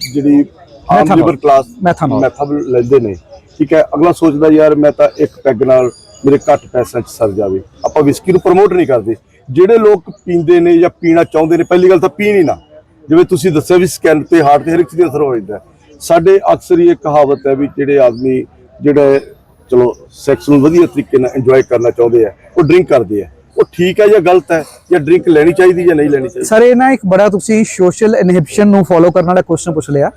ਜਿਹੜੀ ਆਮ. Libre class. ਮੈਥਨੋਲ ਲੈਂਦੇ ਨੇ ਠੀਕ ਹੈ ਅਗਲਾ ਸੋਚਦਾ ਯਾਰ ਮੈਂ ਤਾਂ ਇੱਕ ਪੈਗ ਨਾਲ ਮੇਰੇ ਘੱਟ ਪੈਸਿਆਂ 'ਚ ਸਰ ਜਾਵੇ ਆਪਾਂ ਵਿਸਕੀ ਨੂੰ ਪ੍ਰਮੋਟ ਨਹੀਂ ਕਰਦੇ ਜਿਹੜੇ ਲੋਕ ਪੀਂਦੇ ਨੇ ਜਾਂ ਪੀਣਾ ਚਾਹੁੰਦੇ ਨੇ ਪਹਿਲੀ ਗੱਲ ਤਾਂ ਪੀ ਨਹੀਂ ਨਾ ਜਿਵੇਂ ਤੁਸੀਂ ਦੱਸਿਆ ਵੀ ਸਕੈਨ ਤੇ ਹਾਰਟ ਤੇ ਹਰ ਇੱਕ ਚੀਜ਼ ਦਾ ਅਸਰ ਹੋ ਜਾਂਦਾ ਹੈ। ਸਾਡੇ ਅਕਸਰ ਹੀ ਇਹ ਕਹਾਵਤ ਹੈ ਵੀ ਜਿਹੜੇ ਆਦਮੀ ਜਿਹੜੇ ਚਲੋ ਸੈਕਸ ਨੂੰ ਵਧੀਆ ਤਰੀਕੇ ਨਾਲ ਇੰਜੋਏ ਕਰਨਾ ਚਾਹੁੰਦੇ ਆ ਉਹ ਡਰਿੰਕ ਕਰਦੇ ਆ ਉਹ ਠੀਕ ਹੈ ਜਾਂ ਗਲਤ ਹੈ ਜਾਂ ਡਰਿੰਕ ਲੈਣੀ ਚਾਹੀਦੀ ਜਾਂ ਨਹੀਂ ਲੈਣੀ ਚਾਹੀਦੀ? ਸਰ, ਇਹ ਨਾ ਇੱਕ ਬੜਾ ਤੁਸੀਂ ਸੋਸ਼ਲ ਇਨਹਿਬਿਸ਼ਨ ਨੂੰ ਫੋਲੋ ਕਰਨ ਵਾਲਾ ਕੁਐਸਚਨ ਪੁੱਛ ਲਿਆ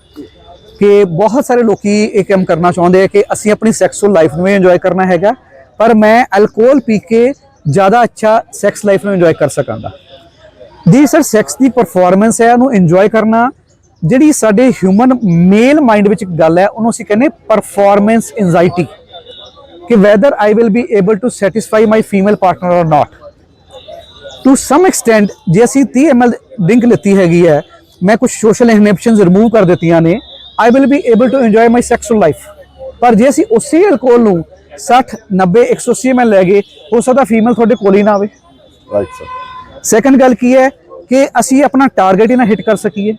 ਕਿ ਬਹੁਤ ਸਾਰੇ ਲੋਕੀ ਇਹ ਕੰਮ ਕਰਨਾ ਚਾਹੁੰਦੇ ਆ ਕਿ ਅਸੀਂ ਆਪਣੀ ਸੈਕਸੁਅਲ ਲਾਈਫ ਨੂੰ ਇੰਜੋਏ ਕਰਨਾ ਹੈਗਾ, ਪਰ ਮੈਂ ਅਲਕੋਹਲ ਪੀ ਕੇ ਜ਼ਿਆਦਾ ਅੱਛਾ ਸੈਕਸ ਲਾਈਫ ਨੂੰ ਇੰਜੋਏ ਕਰ ਸਕਾਂਗਾ। ਦੀ ਸਰ ਸੈਕਸ ਦੀ ਪਰਫਾਰਮੈਂਸ ਹੈ, ਉਹਨੂੰ ਇੰਜੋਏ ਕਰਨਾ, ਜਿਹੜੀ ਸਾਡੇ ਹਿਊਮਨ ਮੇਲ ਮਾਈਂਡ ਵਿੱਚ ਗੱਲ ਹੈ, ਉਹਨੂੰ ਅਸੀਂ ਕਹਿੰਦੇ ਪਰਫਾਰਮੈਂਸ ਐਂਜ਼ਾਇਟੀ ਕਿ whether I will be able to satisfy my female partner or not to some extent ਜੇ ਅਸੀਂ 30 ml ਡਰਿੰਕ ਲਿੱਤੀ ਹੈਗੀ ਹੈ ਮੈਂ ਕੁਝ ਸੋਸ਼ਲ ਇਨਹਿਬਿਸ਼ਨਸ ਰਿਮੂਵ ਕਰ ਦਿੱਤੀਆਂ ਨੇ I will be able to enjoy my sexual life ਪਰ ਜੇ ਅਸੀਂ ਉਸੇ ਅਲਕੋਹਲ ਨੂੰ 60 90 180 ml ਲੈ ਗਏ ਹੋ ਸਕਦਾ ਫੀਮੇਲ ਤੁਹਾਡੇ ਕੋਲ ਹੀ ਨਾ ਆਵੇ। ਰਾਈਟ ਸਰ ਸੈਕੰਡ ਗੱਲ ਕੀ ਹੈ ਕਿ ਅਸੀਂ ਆਪਣਾ ਟਾਰਗੇਟ ਹੀ ਨਾ ਹਿੱਟ ਕਰ ਸਕੀਏ।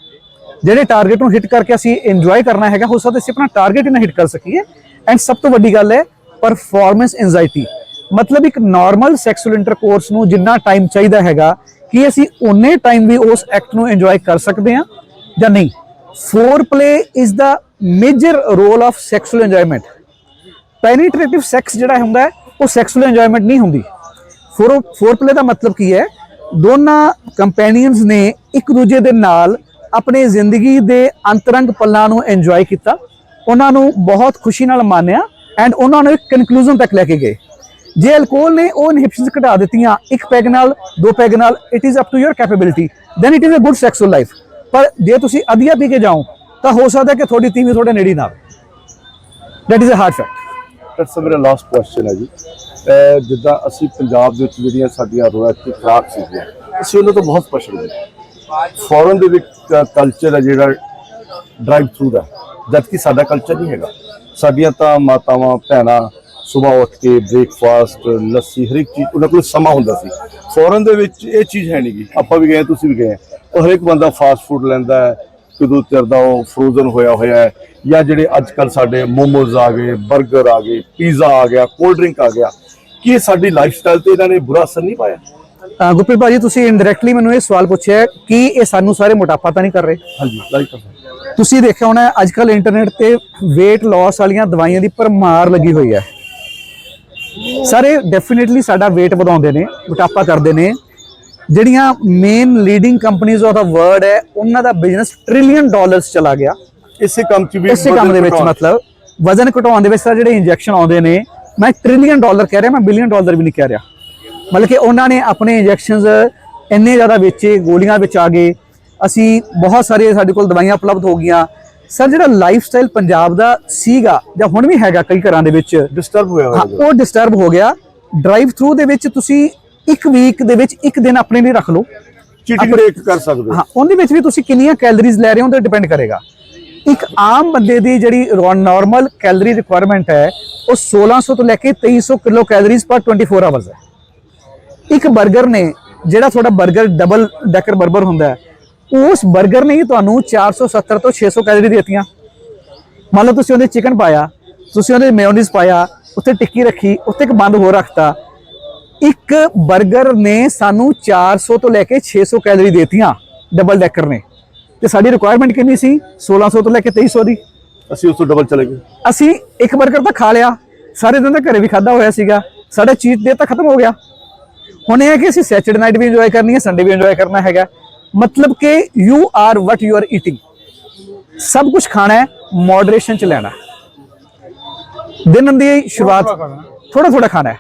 ਜਿਹੜੇ ਟਾਰਗੇਟ ਨੂੰ ਹਿੱਟ ਕਰਕੇ ਅਸੀਂ ਇੰਜੋਏ ਕਰਨਾ ਹੈਗਾ ਹੋ ਸਕਦਾ ਅਸੀਂ ਆਪਣਾ ਟਾਰਗੇਟ ਹੀ ਨਾ ਹਿੱਟ ਕਰ ਸਕੀਏ। ਐਂਡ ਸਭ ਤੋਂ ਵੱਡੀ ਗੱਲ ਹੈ ਪਰਫਾਰਮੈਂਸ ਐਂਜ਼ਾਇਟੀ ਮਤਲਬ ਇੱਕ ਨਾਰਮਲ ਸੈਕਸੁਅਲ ਇੰਟਰਕੋਰਸ ਨੂੰ ਜਿੰਨਾ ਟਾਈਮ ਚਾਹੀਦਾ ਹੈਗਾ, ਕਿ ਅਸੀਂ ਉਨੇ ਟਾਈਮ ਵੀ ਉਸ ਐਕਟ ਨੂੰ ਇੰਜੋਏ ਕਰ ਸਕਦੇ ਹਾਂ ਜਾਂ ਨਹੀਂ? Foreplay is the major role of sexual enjoyment penetrative sex ਜਿਹੜਾ ਹੁੰਦਾ ਉਹ ਸੈਕਸੁਅਲ ਇੰਜੋਇਮੈਂਟ ਨਹੀਂ ਹੁੰਦੀ। ਫੋਰ ਫੋਰ ਪਲੇ ਦਾ ਮਤਲਬ ਕੀ ਹੈ? ਦੋਨਾਂ ਕੰਪੈਨੀਅਨਸ ਨੇ ਇੱਕ ਦੂਜੇ ਦੇ ਨਾਲ ਆਪਣੇ ਜ਼ਿੰਦਗੀ ਦੇ ਅੰਤਰੰਗ ਪਲਾਂ ਨੂੰ ਇੰਜੋਏ ਕੀਤਾ। ਉਹਨਾਂ ਨੂੰ ਬਹੁਤ ਖੁਸ਼ੀ ਨਾਲ ਮਾਣਿਆ ਐਂਡ ਉਹਨਾਂ ਨੂੰ ਇੱਕ ਕਨਕਲੂਜਨ ਤੱਕ ਲੈ ਕੇ ਗਏ। ਜੇ ਅਲਕੋਹਲ ਨੇ ਉਹ ਇਨਹਿਬਿਸ਼ਨਸ ਘਟਾ ਦਿੱਤੀਆਂ, ਇੱਕ ਪੈਗ ਨਾਲ, ਦੋ ਪੈਗ ਨਾਲ it is up to your capability then it is a good sexual life ਪਰ ਜੇ ਤੁਸੀਂ ਅਧੀਆ ਪੀ ਕੇ ਜਾਓ, ਤਾਂ ਹੋ ਸਕਦਾ ਕਿ ਤੁਹਾਡੀ ਤੀਵੀਂ ਤੁਹਾਡੇ ਨੇੜੇ ਨਾ that is a hard fact sir ਮੇਰਾ ਲਾਸਟ ਕੁਐਸਚਨ ਹੈ ਜੀ। ਜਿੱਦਾਂ ਅਸੀਂ ਪੰਜਾਬ ਦੇ ਵਿੱਚ ਜਿਹੜੀਆਂ ਸਾਡੀਆਂ ਰਵਾਇਤੀ ਖੁਰਾਕ ਸੀਗੀਆਂ, ਅਸੀਂ ਉਹਨਾਂ ਤੋਂ ਬਹੁਤ ਪਛੜ ਗਏ ਫੋਰਨ ਦੇ ਵਿੱਚ ਕਲਚਰ ਹੈ ਜਿਹੜਾ ਡਰਾਈਵ ਥਰੂ ਦਾ। ਜਦਕਿ ਸਾਡਾ ਕਲਚਰ ਨਹੀਂ ਹੈਗਾ। ਸਾਡੀਆਂ ਤਾਂ ਮਾਤਾਵਾਂ, ਭੈਣਾਂ ਸਵੇਰ ਉੱਠ ਕੇ ਬ੍ਰੇਕਫਾਸਟ ਲੱਸੀ ਹਰ ਇੱਕ ਚੀਜ਼ ਉਹਨਾਂ ਕੋਲ ਸਮਾਂ ਹੁੰਦਾ ਸੀ। ਫੋਰਨ ਦੇ ਵਿੱਚ ਇਹ ਚੀਜ਼ ਹੈ ਨਹੀਂਗੀ ਆਪਾਂ ਵੀ ਗਏ ਤੁਸੀਂ ਵੀ ਗਏ। ਉਹ ਹਰ ਇੱਕ ਬੰਦਾ ਫਾਸਟ ਫੂਡ ਲੈਂਦਾ ਹੈ ਕਦੋਂ ਚਿਰ ਦਾ ਉਹ ਫਰੋਜ਼ਨ ਹੋਇਆ ਹੋਇਆ ਹੈ ਜਾਂ ਜਿਹੜੇ ਅੱਜ ਕੱਲ ਸਾਡੇ ਮੋਮੋਜ਼ ਆ ਗਏ 버ਗਰ ਆ ਗਏ ਪੀਜ਼ਾ ਆ ਗਿਆ ਕੋਲਡ ਡਰਿੰਕ ਆ ਗਿਆ। ਕੀ ਸਾਡੀ ਲਾਈਫਸਟਾਈਲ ਤੇ ਇਹਨਾਂ ਨੇ ਬੁਰਾ ਅਸਰ ਨਹੀਂ ਪਾਇਆ? ਗੁਰਪ੍ਰੀਤ ਭਾਜੀ ਤੁਸੀਂ ਇਨਡਾਇਰੈਕਟਲੀ ਮੈਨੂੰ ਇਹ ਸਵਾਲ ਪੁੱਛਿਆ ਕਿ ਇਹ ਸਾਨੂੰ ਸਾਰੇ ਮੋਟਾਪਾ ਤਾਂ ਨਹੀਂ ਕਰ ਰਹੇ? ਹਾਂਜੀ ਲਾਈਕ ਤੁਸੀਂ ਦੇਖਿਆ ਹੋਣਾ ਅੱਜ ਕੱਲ ਇੰਟਰਨੈਟ ਤੇ weight loss ਵਾਲੀਆਂ ਦਵਾਈਆਂ ਦੀ ਭਰਮਾਰ ਲੱਗੀ ਹੋਈ ਹੈ। ਸਾਰੇ ਡੈਫੀਨਿਟਲੀ ਸਾਡਾ weight ਵਧਾਉਂਦੇ ਨੇ ਮੋਟਾਪਾ ਕਰਦੇ ਨੇ। ਜਿਹੜੀਆਂ ਮੇਨ ਲੀਡਿੰਗ ਕੰਪਨੀਆਂ ਆਫ ਦਾ ਵਰਲਡ ਹੈ ਉਹਨਾਂ ਦਾ ਬਿਜ਼ਨਸ ਟ੍ਰਿਲੀਅਨ ਡਾਲਰਸ ਚਲਾ ਗਿਆ। ਇਸੇ ਕੰਮ 'ਚ ਵੀ ਇਸੇ ਕੰਮ ਦੇ ਵਿੱਚ ਮਤਲਬ ਵਜ਼ਨ ਘਟਾਉਣ ਦੇ ਵਿੱਚ ਤਾਂ ਜਿਹੜੇ ਇੰਜੈਕਸ਼ਨ ਆਉਂਦੇ ਨੇ ਮੈਂ ਟ੍ਰਿਲੀਅਨ ਡਾਲਰ ਕਹਿ ਰਿਹਾ ਮੈਂ ਬਿਲੀਅਨ ਡਾਲਰ ਵੀ ਨਹੀਂ ਕਹਿ ਰਿਹਾ। ਮਤਲਬ ਕਿ ਉਹਨਾਂ ਨੇ ਆਪਣੇ ਇੰਜੈਕਸ਼ਨਸ ਇੰਨੇ ਜ਼ਿਆਦਾ ਵੇਚੇ ਗੋਲੀਆਂ ਵਿੱਚ ਆ ਗਏ। ਅਸੀਂ ਬਹੁਤ ਸਾਰੇ ਸਾਡੇ ਕੋਲ ਦਵਾਈਆਂ ਉਪਲਬਧ ਹੋ ਗਈਆਂ। ਸਰ ਜਿਹੜਾ ਲਾਈਫ ਸਟਾਈਲ ਪੰਜਾਬ ਦਾ ਸੀਗਾ ਜਾਂ ਹੁਣ ਵੀ ਹੈਗਾ ਕਈ ਘਰਾਂ ਦੇ ਵਿੱਚ ਡਿਸਟਰਬ ਹੋਇਆ ਹਾਂ ਹੋਇਆ ਉਹ ਡਿਸਟਰਬ ਹੋ ਗਿਆ। ਡਰਾਈਵ ਥਰੂ ਦੇ ਵਿੱਚ ਤੁਸੀਂ ਇੱਕ ਵੀਕ ਦੇ ਵਿੱਚ ਇੱਕ ਦਿਨ ਆਪਣੇ ਲਈ ਰੱਖ ਲਓ। ਚੀਟਿੰਗ ਬ੍ਰੇਕ ਕਰ ਸਕਦੇ ਹੋ। ਹਾਂ ਉਹਦੇ ਵਿੱਚ ਵੀ ਤੁਸੀਂ ਕਿੰਨੀਆਂ ਕੈਲਰੀਜ਼ ਲੈ ਰਹੇ ਹੋ ਤੇ ਡਿਪੈਂਡ ਕਰੇਗਾ। ਇੱਕ ਆਮ ਬੰਦੇ ਦੀ ਜਿਹੜੀ ਨਾਰਮਲ ਕੈਲਰੀ ਰਿਕੁਆਇਰਮੈਂਟ ਹੈ ਉਹ 1600 ਤੋਂ ਲੈ ਕੇ 2300 ਕਿਲੋ ਕੈਲਰੀਜ਼ ਪਰ 24 ਆਵਰਸ ਹੈ। ਇੱਕ 버ਗਰ ਨੇ ਜਿਹੜਾ ਤੁਹਾਡਾ 버ਗਰ ਡਬਲ ਡੈਕਰ ਬਰਬਰ ਹੁੰਦਾ ਹੈ ਉਸ 버ਗਰ ਨੇ ਹੀ ਤੁਹਾਨੂੰ 470 ਤੋਂ 600 ਕੈਲਰੀ ਦਿੱਤੀਆਂ। ਮੰਨ ਲਓ ਤੁਸੀਂ ਉਹਦੇ ਚਿਕਨ ਪਾਇਆ ਤੁਸੀਂ ਉਹਦੇ ਮੇਯੋਨੀਜ਼ ਪਾਇਆ ਉੱਥੇ ਟਿੱਕੀ ਰੱਖੀ ਉੱਥੇ ਇੱਕ ਬੰਦ ਹੋ ਰੱਖਤਾ। ਇੱਕ 버ਗਰ ਨੇ ਸਾਨੂੰ 400 ਤੋਂ ਲੈ ਕੇ 600 ਕੈਲਰੀ ਦਿੱਤੀਆਂ ਡਬਲ ਡੈਕਰ ਨੇ। ਤੇ ਸਾਡੀ ਰਿਕੁਆਇਰਮੈਂਟ ਕਿੰਨੀ ਸੀ? 1600 ਤੋਂ ਲੈ ਕੇ 2300 ਦੀ। ਅਸੀਂ ਉਸ ਤੋਂ ਡਬਲ ਚਲੇ ਗਏ। ਅਸੀਂ ਇੱਕ 버ਗਰ ਤਾਂ ਖਾ ਲਿਆ। ਸਾਰੇ ਦਿਨ ਦਾ ਘਰੇ ਵੀ ਖਾਦਾ ਹੋਇਆ ਸੀਗਾ। ਸਾਡਾ ਚੀਟ ਡੇ ਤਾਂ ਖਤਮ ਹੋ ਗਿਆ। ਹੁਣ ਇਹ ਹੈ ਕਿ ਅਸੀਂ ਸੈਚਰਡੇ ਨਾਈਟ ਵੀ ਇੰਜੋਏ ਕਰਨੀ ਹੈ ਸੰਡੇ ਵੀ ਇੰਜੋਏ ਕਰਨਾ ਹੈਗਾ। ਮਤਲਬ ਕਿ you are what you are eating ਸਭ ਕੁਝ ਖਾਣਾ ਹੈ ਮੋਡਰੇਸ਼ਨ ਚ ਲੈਣਾ। ਦਿਨ ਦੀ ਸ਼ੁਰੂਆਤ ਥੋੜਾ ਥੋੜਾ ਖਾਣਾ। ਹੈ।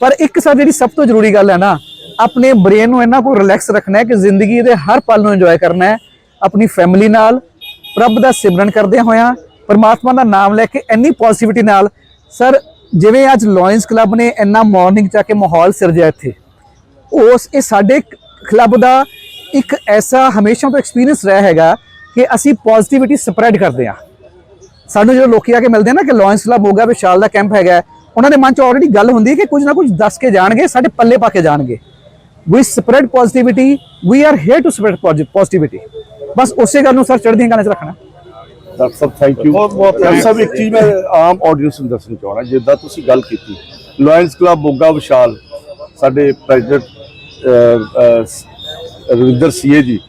ਪਰ ਇੱਕ ਸਾ ਜਿਹੜੀ ਸਭ ਤੋਂ ਜ਼ਰੂਰੀ ਗੱਲ ਹੈ ਨਾ ਆਪਣੇ ਬ੍ਰੇਨ ਨੂੰ ਇੰਨਾ ਕੋਈ ਰਿਲੈਕਸ ਰੱਖਣਾ ਹੈ ਕਿ ਜ਼ਿੰਦਗੀ ਦੇ ਹਰ ਪਲ ਨੂੰ ਇੰਜੋਏ ਕਰਨਾ ਹੈ। ਆਪਣੀ ਫੈਮਿਲੀ ਨਾਲ ਪ੍ਰਭ ਦਾ ਸਿਮਰਨ ਕਰਦੇ ਹੋਇਆਂ ਪਰਮਾਤਮਾ ਦਾ ਨਾਮ ਲੈ ਕੇ ਇੰਨੀ ਪੋਜ਼ਿਟਿਵਿਟੀ ਨਾਲ। ਸਰ ਜਿਵੇਂ ਅੱਜ ਲਾਇਨਸ ਕਲੱਬ ਨੇ ਇੰਨਾ ਮਾਰਨਿੰਗ ਚ ਆ ਕੇ ਮਾਹੌਲ ਸਿਰਜਿਆ ਇੱਥੇ ਉਸ ਇਹ ਸਾਡੇ ਕਲੱਬ ਦਾ ਇੱਕ ਐਸਾ ਹਮੇਸ਼ਾ ਤੋਂ ਐਕਸਪੀਰੀਅੰਸ ਰਿਹਾ ਹੈਗਾ ਕਿ ਅਸੀਂ ਪੋਜ਼ਿਟਿਵਿਟੀ ਸਪਰੈਡ ਕਰਦੇ ਆ ਸਾਨੂੰ ਜਦੋਂ ਲੋਕੀ ਆ ਕੇ ਮਿਲਦੇ ਆ ਨਾ ਕਿ ਲਾਇਨਸ ਕਲੱਬ ਹੋਗਾ ਵਿਸ਼ਾਲ ਦਾ ਕੈਂਪ ਹੈਗਾ ਉਹਨਾਂ ਦੇ ਮਨ 'ਚ ਆਲਰੇਡੀ ਗੱਲ ਹੁੰਦੀ ਹੈ ਕਿ ਕੁਝ ਨਾ ਕੁਝ ਦੱਸ ਕੇ ਜਾਣਗੇ ਸਾਡੇ ਪੱਲੇ ਪਾ ਕੇ ਜਾਣਗੇ। We spread positivity we are here to spread positivity ਬਸ ਉਸੇ ਗੱਲ ਨੂੰ ਸਰ ਚੜ੍ਹਦੀਆਂ ਕਲਾਂ 'ਚ ਰੱਖਣਾ। ਡਾਕਟਰ ਸਾਹਿਬ ਥੈਂਕ ਯੂ ਡਾਕਟਰ ਸਾਹਿਬ ਇੱਕ ਚੀਜ਼ ਮੈਂ ਆਮ ਆਡੀਅנס ਨੂੰ ਦੱਸਣਾ ਚਾਹਣਾ ਜਿੱਦਾਂ ਤੁਸੀਂ ਗੱਲ ਕੀਤੀ। ਲਾਇਨਸ ਕਲੱਬ ਮੋਗਾ ਵਿਸ਼ਾਲ ਸਾਡੇ ਪ੍ਰੈਜ਼ੀਡੈਂਟ ਰਵਿੰਦਰ ਸੀਏ ਜੀ,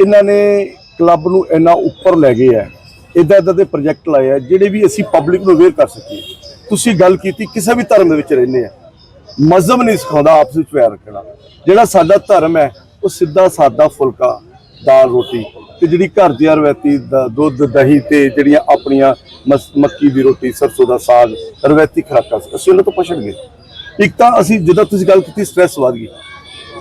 ਇਹਨਾਂ ਨੇ ਕਲੱਬ ਨੂੰ ਇੰਨਾ ਉੱਪਰ ਲੈ ਗਏ ਆ ਇਦਾਂ ਇਦਾਂ ਦੇ ਪ੍ਰੋਜੈਕਟ ਲਾਏ ਆ, ਜਿਹੜੇ ਵੀ ਅਸੀਂ ਪਬਲਿਕ ਨੂੰ ਅਵੇਅਰ ਕਰ ਸਕੀਏ। ਤੁਸੀਂ ਗੱਲ ਕੀਤੀ, ਕਿਸੇ ਵੀ ਧਰਮ ਦੇ ਵਿੱਚ ਰਹਿੰਦੇ ਆ, ਮਜ਼ਹਬ ਨਹੀਂ ਸਿਖਾਉਂਦਾ ਆਪਸ ਵਿੱਚ ਪਿਆਰ ਰੱਖਣਾ। ਜਿਹੜਾ ਸਾਡਾ ਧਰਮ ਹੈ, ਉਹ ਸਿੱਧਾ ਸਾਦਾ ਫੁਲਕਾ, ਦਾਲ ਰੋਟੀ ਤੇ ਜਿਹੜੀ ਘਰ ਦੀ ਰਵਾਇਤੀ ਦਾ, ਦੁੱਧ, ਦਹੀਂ ਤੇ ਜਿਹੜੀਆਂ ਆਪਣੀਆਂ ਮਸ- ਮੱਕੀ ਦੀ ਰੋਟੀ, ਸਰਸੋਂ ਦਾ ਸਾਗ, ਰਵਾਇਤੀ ਖੁਰਾਕਾਂ ਅਸੀਂ ਉਹਨਾਂ ਤੋਂ ਪਛੜ ਗਏ ਇੱਕ ਤਾਂ ਅਸੀਂ ਜਿੱਦਾਂ ਤੁਸੀਂ ਗੱਲ ਕੀਤੀ ਸਟ੍ਰੈਸ ਵਧ ਗਈ।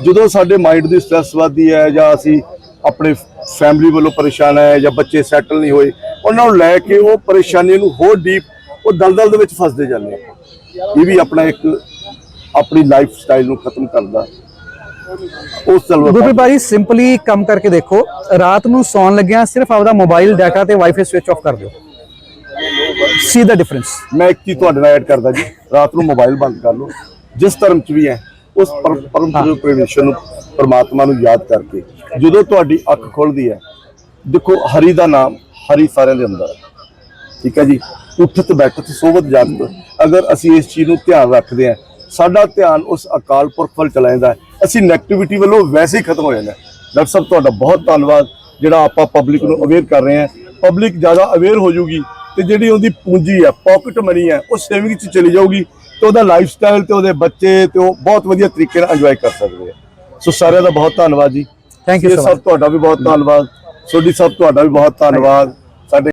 ਜਦੋਂ ਸਾਡੇ ਮਾਈਂਡ ਦੀ ਸਟ੍ਰੈਸ ਵੱਧਦੀ ਹੈ ਜਾਂ ਅਸੀਂ ਆਪਣੇ ਫੈਮਿਲੀ ਵੱਲੋਂ ਪਰੇਸ਼ਾਨ ਹੈ ਜਾਂ ਬੱਚੇ ਸੈਟਲ ਨਹੀਂ ਹੋਏ ਉਹਨਾਂ ਨੂੰ ਲੈ ਕੇ ਉਹ ਪਰੇਸ਼ਾਨੀ ਨੂੰ ਹੋਰ ਡੀਪ ਉਹ ਦਲਦਲ ਦੇ ਵਿੱਚ ਫਸਦੇ ਜਾਂਦੇ ਆ। ਇਹ ਵੀ ਆਪਣਾ ਇੱਕ ਆਪਣੀ ਲਾਈਫ ਸਟਾਈਲ ਨੂੰ ਖਤਮ ਕਰਦਾ। ਉਸ ਗੁਰਪ੍ਰੀਤ ਤਲਵਰ ਭਾਜੀ ਸਿੰਪਲੀ ਕੰਮ ਕਰਕੇ ਦੇਖੋ ਰਾਤ ਨੂੰ ਸੌਣ ਲੱਗਿਆ ਸਿਰਫ ਆਪਦਾ ਮੋਬਾਈਲ ਡਾਟਾ ਤੇ ਵਾਈਫਾਈ ਸਵਿਚ ਆਫ ਕਰ ਦਿਓ। ਸੀ ਦਾ ਡਿਫਰੈਂਸ ਮੈਂ ਇੱਕ ਚੀਜ਼ ਤੁਹਾਡੇ ਨਾਲ ਐਡ ਕਰਦਾ ਜੀ ਰਾਤ ਨੂੰ ਮੋਬਾਈਲ ਬੰਦ ਕਰ ਲਓ। ਜਿਸ ਧਰਮ ਚ ਵੀ ਹੈ ਉਸ ਪਰਮ ਪਰਮ ਪਰਮੇਸ਼ਰ ਨੂੰ ਪਰਮਾਤਮਾ ਨੂੰ ਯਾਦ ਕਰਕੇ ਜਦੋਂ ਤੁਹਾਡੀ ਅੱਖ ਖੁੱਲਦੀ ਹੈ ਦੇਖੋ ਹਰੀ ਦਾ ਨਾਮ ਹਰੀ ਸਾਰਿਆਂ ਦੇ ਅੰਦਰ ਹੈ। ਠੀਕ ਹੈ ਜੀ? ਉੱਠਤ ਬੈਠਤ ਸੋਵਤ ਜਾਗਤ ਅਗਰ ਅਸੀਂ ਇਸ ਚੀਜ਼ ਨੂੰ ਧਿਆਨ ਰੱਖਦੇ ਹਾਂ ਸਾਡਾ ਧਿਆਨ ਉਸ ਅਕਾਲ ਪੁਰਖ ਵੱਲ ਚਲਾ ਜਾਂਦਾ ਹੈ। ਅਸੀਂ ਨੈਗੇਟਿਵਿਟੀ ਵੱਲੋਂ ਵੈਸੇ ਹੀ ਖਤਮ ਹੋ ਜਾਂਦੇ ਡਾਕਟਰ ਸਾਹਿਬ ਤੁਹਾਡਾ ਬਹੁਤ ਧੰਨਵਾਦ। ਜਿਹੜਾ ਆਪਾਂ ਪਬਲਿਕ ਨੂੰ ਅਵੇਅਰ ਕਰ ਰਹੇ ਹਾਂ ਪਬਲਿਕ ਜ਼ਿਆਦਾ ਅਵੇਅਰ ਹੋ ਜਾਊਗੀ ਤੇ ਜਿਹੜੀ ਉਹਦੀ ਪੂੰਜੀ ਹੈ ਪਾਕਟ ਮਨੀ ਹੈ ਉਹ ਸੇਵਿੰਗ 'ਚ ਚਲੀ ਜਾਊਗੀ। ਤੇ ਉਹਦਾ ਲਾਈਫ ਸਟਾਈਲ ਤੇ ਉਹਦੇ ਬੱਚੇ ਤੇ ਉਹ ਬਹੁਤ ਵਧੀਆ ਤਰੀਕੇ ਨਾਲ ਇੰਜੋਏ ਕਰ ਸਕਦੇ ਆ। ਸੋ ਸਾਰਿਆਂ ਦਾ ਬਹੁਤ ਧੰਨਵਾਦ ਜੀ। ਥੈਂਕ ਯੂ ਸਭ ਤੁਹਾਡਾ ਵੀ ਬਹੁਤ ਧੰਨਵਾਦ। ਸੋਢੀ ਸਾਹਿਬ ਤੁਹਾਡਾ ਵੀ ਬਹੁਤ ਧੰਨਵਾਦ।